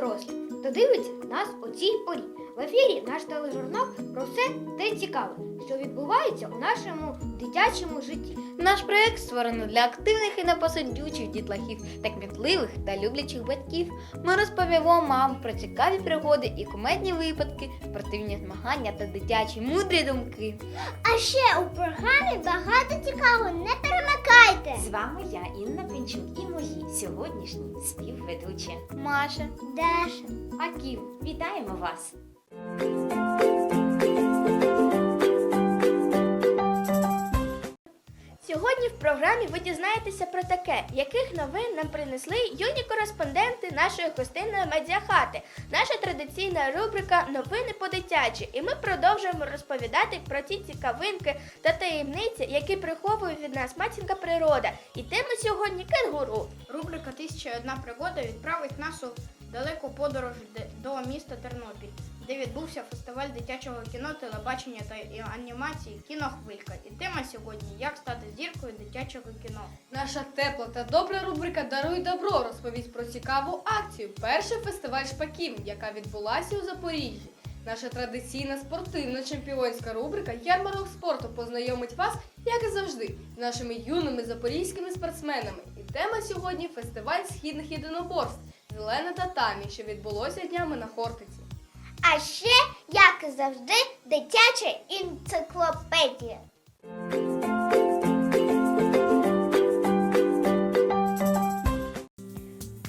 дорослі, хто дивиться нас у цій порі. В ефірі наш тележурнал про все те цікаве, що відбувається у нашому дитячому житті. Наш проект створено для активних і непосидючих дітлахів та кмітливих та люблячих батьків. Ми розповімо вам про цікаві пригоди і кумедні випадки, спортивні змагання та дитячі мудрі думки. А ще у програмі багато цікавого. Не перемикайте. З вами я, Інна Пінчук, і мої сьогоднішні співведучі. Маша. Даша. Аків, Вітаємо вас! Сьогодні в програмі ви дізнаєтеся про таке, яких новин нам принесли юні кореспонденти нашої гостинної медіахати, наша традиційна рубрика Новини по-дитячі. І ми продовжуємо розповідати про ті цікавинки та таємниці, які приховує від нас матінка природа. І тема сьогодні кенгуру. Рубрика «1001 пригода відправить нас у далеку подорож до міста Тернопіль, де відбувся фестиваль дитячого кіно, телебачення та анімації Кінохвилька. І тема сьогодні як стати зіркою дитячого кіно. Наша тепла та добра рубрика Даруй добро розповість про цікаву акцію. Перший фестиваль шпаків, яка відбулася у Запоріжжі. Наша традиційна спортивно-чемпіонська рубрика Ярмарок спорту познайомить вас, як і завжди, з нашими юними запорізькими спортсменами. І тема сьогодні фестиваль східних єдиноборств Зелена татамі, що відбулося днями на Хортиці. А ще, як і завжди, дитяча енциклопедія.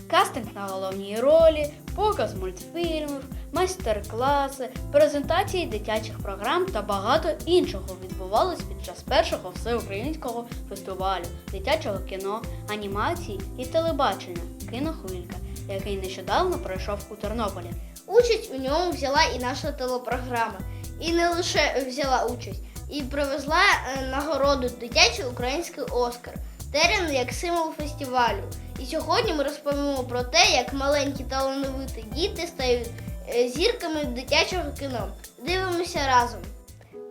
Кастинг на головній ролі, показ мультфільмів, майстер-класи, презентації дитячих програм та багато іншого відбувалось під час першого всеукраїнського фестивалю дитячого кіно, анімації і телебачення Кінохвилька, який нещодавно пройшов у Тернополі. Участь у ньому взяла і наша телепрограма. І не лише взяла участь, і привезла е, нагороду дитячий український Оскар. Терен як символ фестивалю. І сьогодні ми розповімо про те, як маленькі талановиті діти стають е, зірками дитячого кіно. Дивимося разом.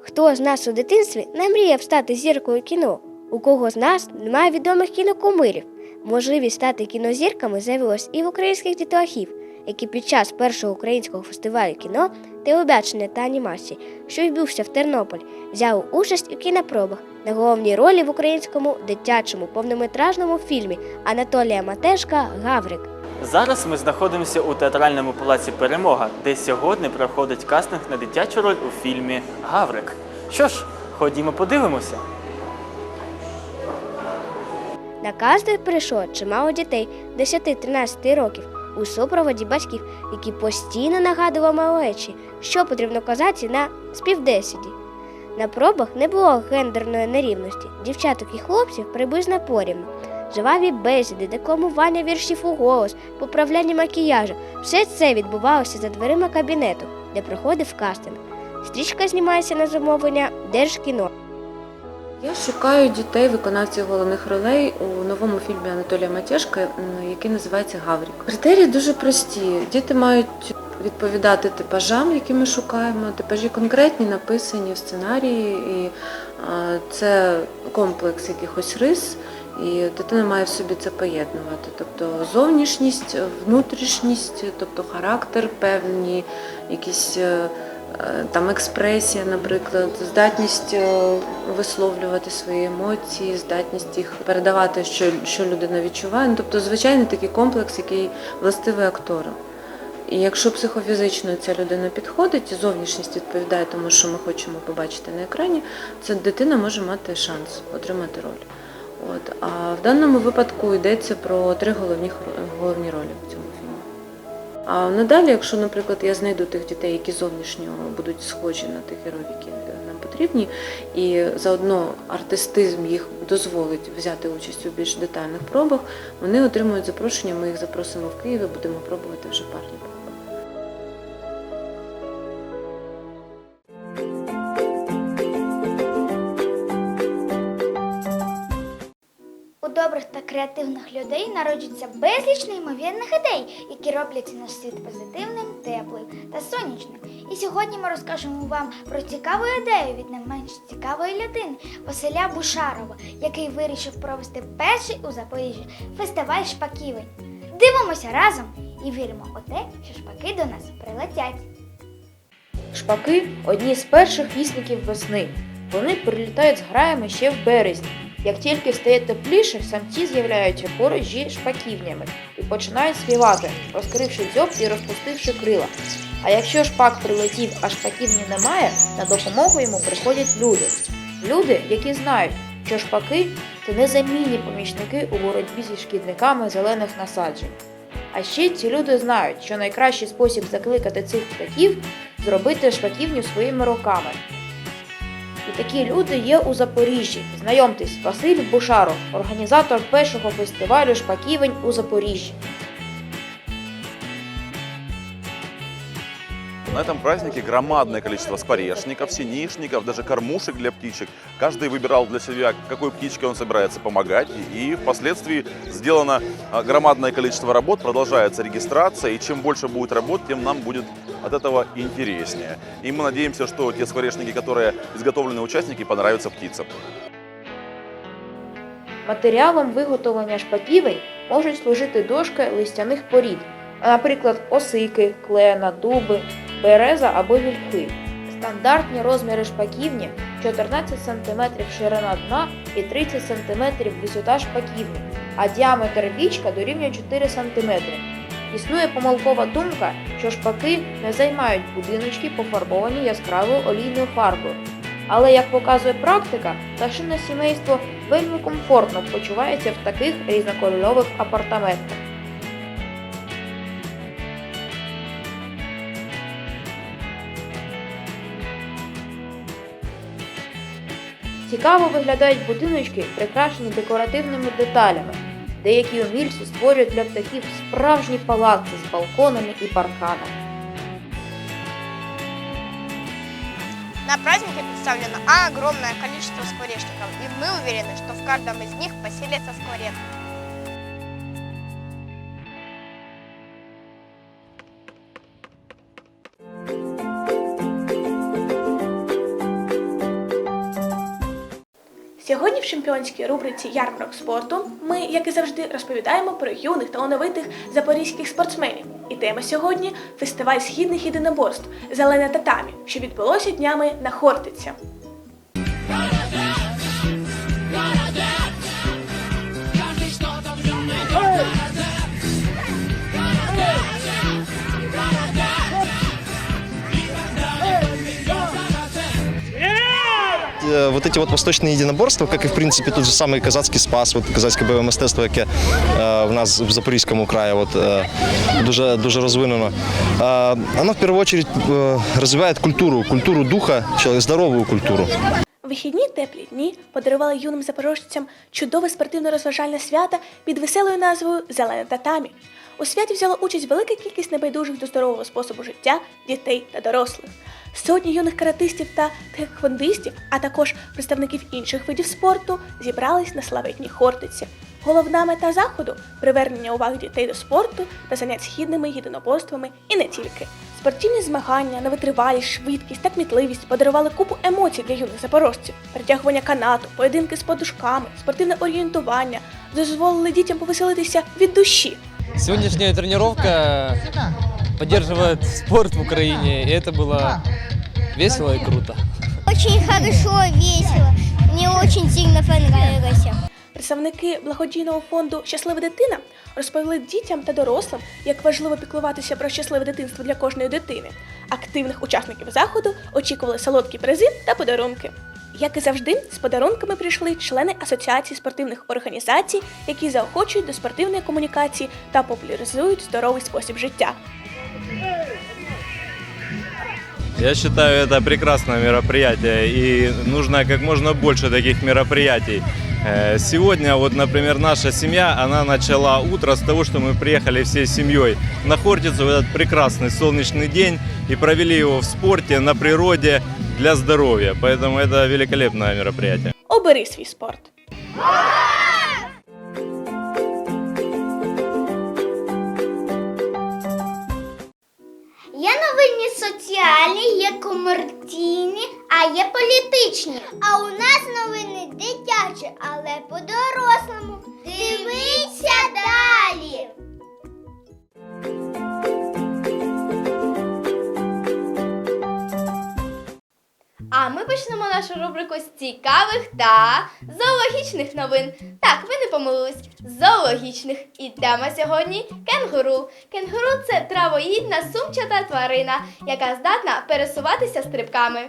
Хто з нас у дитинстві не мріяв стати зіркою кіно? У кого з нас немає відомих кінокумирів? Можливість стати кінозірками з'явилась і в українських дітлахів, які під час першого українського фестивалю кіно, телебачення та анімації, що відбувся в Тернополі, взяли участь у кінопробах на головній ролі в українському дитячому повнометражному фільмі Анатолія Матешка Гаврик. Зараз ми знаходимося у театральному палаці Перемога, де сьогодні проходить кастинг на дитячу роль у фільмі Гаврик. Що ж, ходімо подивимося. На кастинг прийшло чимало дітей 10-13 років у супроводі батьків, які постійно нагадували малечі, що потрібно казати на співбесіді. На пробах не було гендерної нерівності, дівчаток і хлопців приблизно порівну. Живаві бесіди, декламування віршів у голос, поправляння макіяжу все це відбувалося за дверима кабінету, де проходив кастинг. Стрічка знімається на замовлення Держкіно. Я шукаю дітей виконавців головних ролей у новому фільмі Анатолія Матєшка, який називається Гаврік. Критерії дуже прості. Діти мають відповідати типажам, які ми шукаємо. Типажі конкретні, написані в сценарії, і це комплекс якихось рис. І дитина має в собі це поєднувати. Тобто зовнішність, внутрішність, тобто характер, певні якісь е, там експресія, наприклад, здатність е, висловлювати свої емоції, здатність їх передавати, що, що людина відчуває. Ну, тобто звичайний такий комплекс, який властивий акторам. І якщо психофізично ця людина підходить, і зовнішність відповідає тому, що ми хочемо побачити на екрані, ця дитина може мати шанс отримати роль. От. А в даному випадку йдеться про три головні, головні ролі в цьому. А надалі, якщо, наприклад, я знайду тих дітей, які зовнішньо будуть схожі на тих героїв, які нам потрібні, і заодно артистизм їх дозволить взяти участь у більш детальних пробах, вони отримують запрошення, ми їх запросимо в Київ і будемо пробувати вже парні добрих та креативних людей народжується безліч неймовірних ідей, які роблять наш світ позитивним, теплим та сонячним. І сьогодні ми розкажемо вам про цікаву ідею від не менш цікавої людини Василя Бушарова, який вирішив провести перший у Запоріжжі фестиваль шпаківень. Дивимося разом і віримо у те, що шпаки до нас прилетять. Шпаки одні з перших вісників весни. Вони прилітають з граями ще в березні. Як тільки стає тепліше, самці з'являються поруч зі шпаківнями і починають співати, розкривши дзьоб і розпустивши крила. А якщо шпак прилетів, а шпаківні немає, на допомогу йому приходять люди. Люди, які знають, що шпаки це незамінні помічники у боротьбі зі шкідниками зелених насаджень. А ще ці люди знають, що найкращий спосіб закликати цих птахів зробити шпаківню своїми руками. І такі люди є у Запоріжжі. Знайомтесь, Василь Бушаров, організатор першого фестивалю шпаківень у Запоріжжі. На этом празднике громадное количество скворечников, синишников, даже кормушек для птичек. Каждый выбирал для себя, какой птичке он собирается помогать. И впоследствии сделано а, громадное количество работ, продолжается регистрация. И чем больше будет работ, тем нам будет от этого интереснее. И мы надеемся, что те скворечники, которые изготовлены участники, понравятся птицам. Матеріалом виготовлення шпаківень можуть служити дошки листяних порід, а, наприклад, осики, клена, дуби, береза або вільхи. Стандартні розміри шпаківні 14 см ширина дна і 30 см висота шпаківні, а діаметр вічка дорівнює 4 см. Існує помилкова думка, що шпаки не займають будиночки, пофарбовані яскравою олійною фарбою. Але як показує практика, пташине сімейство вельми комфортно почувається в таких різнокольорових апартаментах. Цікаво виглядають будиночки, прикрашені декоративними деталями. Деякі умільці створюють для птахів справжні палаци з балконами і парканами. На празднике представлено огромное количество скворечников, и мы уверены, что в каждом из них поселится скворец. Сьогодні в чемпіонській рубриці Ярмарок спорту ми, як і завжди, розповідаємо про юних талановитих запорізьких спортсменів. І тема сьогодні фестиваль східних єдиноборств Зелене татамі, що відбулося днями на Хортиця. Вот эти вот восточные единоборства, как и в принципе тот же самый казацький спас, вот казацьке бойове мистецтво, яке е, в нас в Запорізькому краї от, е, дуже, дуже розвинено. Е, Воно в першу чергу е, розвиває культуру, культуру духа, чи здорову культуру. Вихідні теплі дні подарували юним запорожцям чудове спортивно-розважальне свято під веселою назвою Зелене татамі. У святі взяла участь велика кількість небайдужих до здорового способу життя дітей та дорослих. Сотні юних каратистів та тхеквондистів, а також представників інших видів спорту, зібрались на славетній Хортиці. Головна мета заходу привернення уваги дітей до спорту та занять східними єдиноборствами і не тільки. Спортивні змагання на витривалість, швидкість та кмітливість подарували купу емоцій для юних запорожців. Притягування канату, поєдинки з подушками, спортивне орієнтування дозволили дітям повеселитися від душі. Сегодняшняя тренировка поддерживает спорт в Украине, и это было весело и круто. Очень хорошо, весело. Мне очень сильно понравилось. Представники благодійного фонду Щаслива дитина розповіли дітям та дорослим, як важливо піклуватися про щасливе дитинство для кожної дитини. Активних учасників заходу очікували солодкі призи та подарунки. Як і завжди, з подарунками прийшли члени Асоціації спортивних організацій, які заохочують до спортивної комунікації та популяризують здоровий спосіб життя. Я считаю, это прекрасное мероприятие, и нужно как можно больше таких мероприятий. Э, Сегодня, вот, например, наша семья, она начала утро с того, что мы приехали всей семьей на Хортицу в этот прекрасный солнечный день и провели его в спорте, на природе, для здоровья. Поэтому это великолепное мероприятие. Обери свій спорт. Є новинні соціальні, є комерційні, а є політичні. А у нас новини дитячі, але по-дорослому. Дивіться далі. А ми почнемо нашу рубрику з цікавих та зоологічних новин. Так, ви не помилились. Зоологічних. І тема сьогодні кенгуру. Кенгуру це травоїдна сумчата тварина, яка здатна пересуватися стрибками.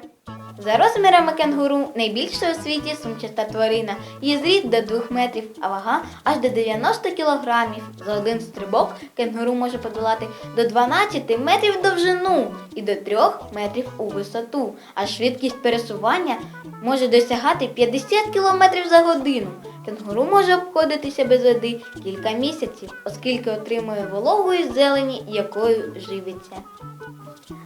За розмірами кенгуру найбільша у світі сумчата тварина. Її зріст до 2 метрів, а вага аж до 90 кілограмів. За один стрибок кенгуру може подолати до 12 метрів довжину і до 3 метрів у висоту. А швидкість пересування може досягати 50 кілометрів за годину. Кенгуру може обходитися без води кілька місяців, оскільки отримує вологої зелені, якою живиться.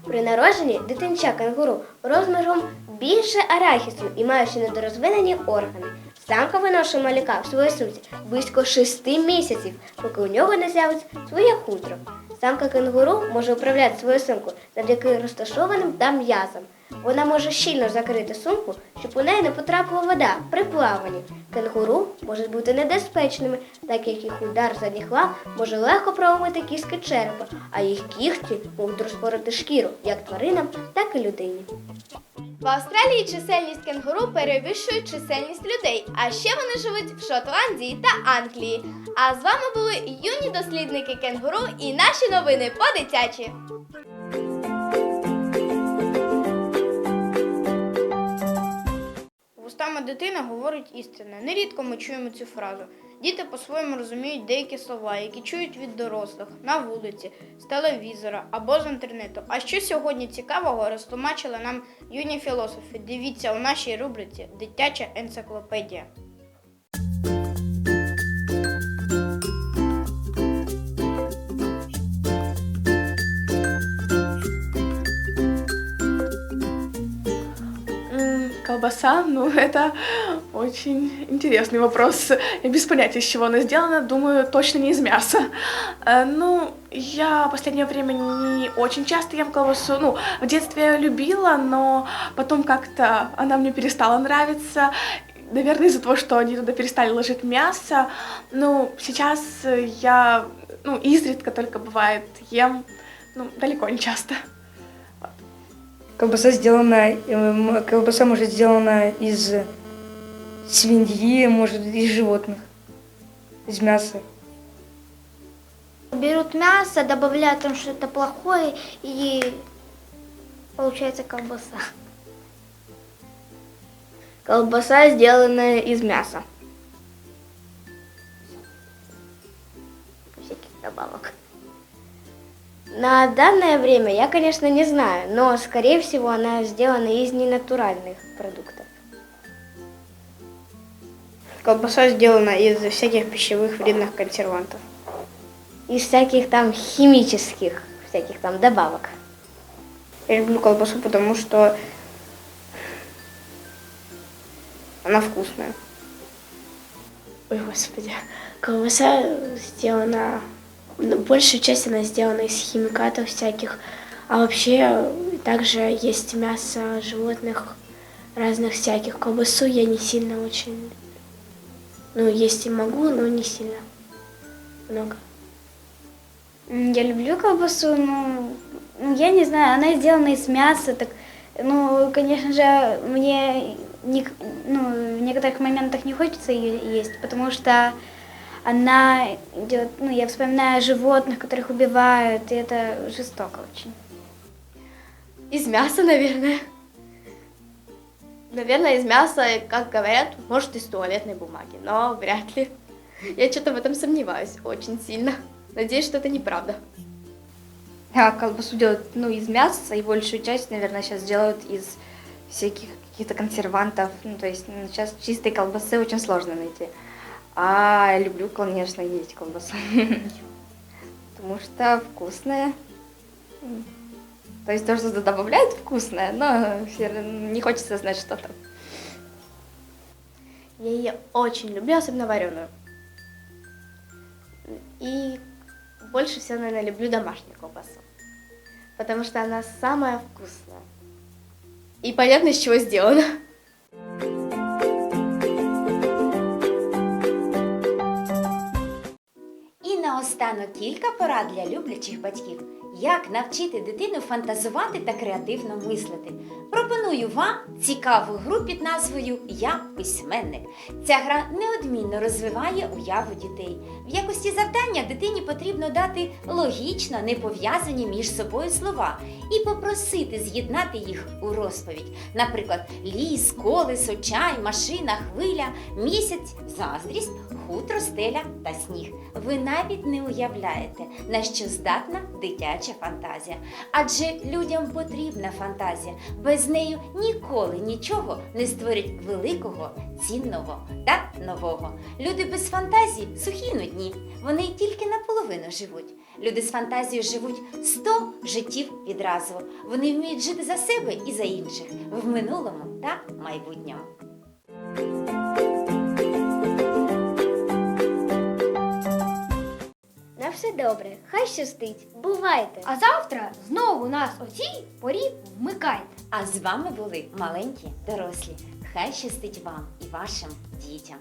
При народженні дитинча кенгуру розміром більше арахісу і маючи недорозвинені органи. Самка виношує малюка в своїй сумці близько 6 місяців, поки у нього не з'явиться своє хутро. Самка кенгуру може управляти свою сумку завдяки розташованим там м'язам. Вона може щільно закрити сумку, щоб у неї не потрапила вода при плаванні. Кенгуру можуть бути небезпечними, так як їх удар задніх лап може легко промити кістки черепа, а їх кігті можуть розпорити шкіру як тваринам, так і людині. В Австралії чисельність кенгуру перевищує чисельність людей, а ще вони живуть в Шотландії та Англії. А з вами були юні дослідники кенгуру і наші новини по-дитячі. Дитини говорить істинне. Нерідко ми чуємо цю фразу. Діти по-своєму розуміють деякі слова, які чують від дорослих на вулиці, з телевізора або з інтернету. А що сьогодні цікавого розтлумачили нам юні філософи? Дивіться у нашій рубриці Дитяча енциклопедія. Колбаса, ну это очень интересный вопрос. Я без понятия, из чего она сделана. Думаю, точно не из мяса. Э, Ну, я в последнее время не очень часто ем колбасу. Ну, в детстве я любила, но потом как-то она мне перестала нравиться. Наверное, из-за того, что они туда перестали ложить мясо. Ну, сейчас я, ну, изредка только бывает ем, ну, далеко не часто. Колбаса сделана, эм, колбаса может сделана из свиньи, может из животных, из мяса. Берут мясо, добавляют там что-то плохое, и получается колбаса. Колбаса, сделанная из мяса. всяких добавок. На данное время я, конечно, не знаю, но, скорее всего, она сделана из ненатуральных продуктов. Колбаса сделана из всяких пищевых вредных консервантов. Из всяких там химических, всяких там добавок. Я люблю колбасу, потому что она вкусная. Ой, господи. Колбаса сделана... Большая часть она сделана из химикатов всяких. А вообще также есть мясо животных разных всяких. Колбасу я не сильно очень... Ну, есть и могу, но не сильно много. Я люблю колбасу, но ну, я не знаю, она сделана из мяса, так, ну, конечно же, мне не- ну, в некоторых моментах не хочется ее есть, потому что она идет, ну, я вспоминаю животных, которых убивают, и это жестоко очень. Из мяса, наверное. Наверное, из мяса, как говорят, может, из туалетной бумаги, но вряд ли. Я что-то в этом сомневаюсь очень сильно. Надеюсь, что это неправда. А колбасу делают ну, из мяса, и большую часть, наверное, сейчас делают из всяких каких-то консервантов. Ну, то есть ну, сейчас чистой колбасы очень сложно найти. А люблю, конечно, есть колбасу. Потому что вкусная. То есть то, что туда добавляют, вкусное, но не хочется знать, что там. Я ее очень люблю, особенно вареную. И больше всего, наверное, люблю домашнюю колбасу. Потому что она самая вкусная. И понятно, из чего сделана. Наостанок кілька порад для люблячих батьків. Як навчити дитину фантазувати та креативно мислити? Пропоную вам цікаву гру під назвою Я письменник. Ця гра неодмінно розвиває уяву дітей. В якості завдання дитині потрібно дати логічно непов'язані між собою слова і попросити з'єднати їх у розповідь. Наприклад, ліс, колесо, чай, машина, хвиля, місяць, заздрість, хутро, стеля та сніг. Ви навіть не уявляєте, на що здатна дитяча фантазія. Адже людям потрібна фантазія. Без неї ніколи нічого не створять великого, цінного та нового. Люди без фантазії сухі нудні. Вони тільки наполовину живуть. Люди з фантазією живуть 100 життів відразу. Вони вміють жити за себе і за інших в минулому та майбутньому. Все добре, хай щастить. Бувайте! А завтра знову нас о цій порі вмикайте. А з вами були маленькі дорослі. Хай щастить вам і вашим дітям.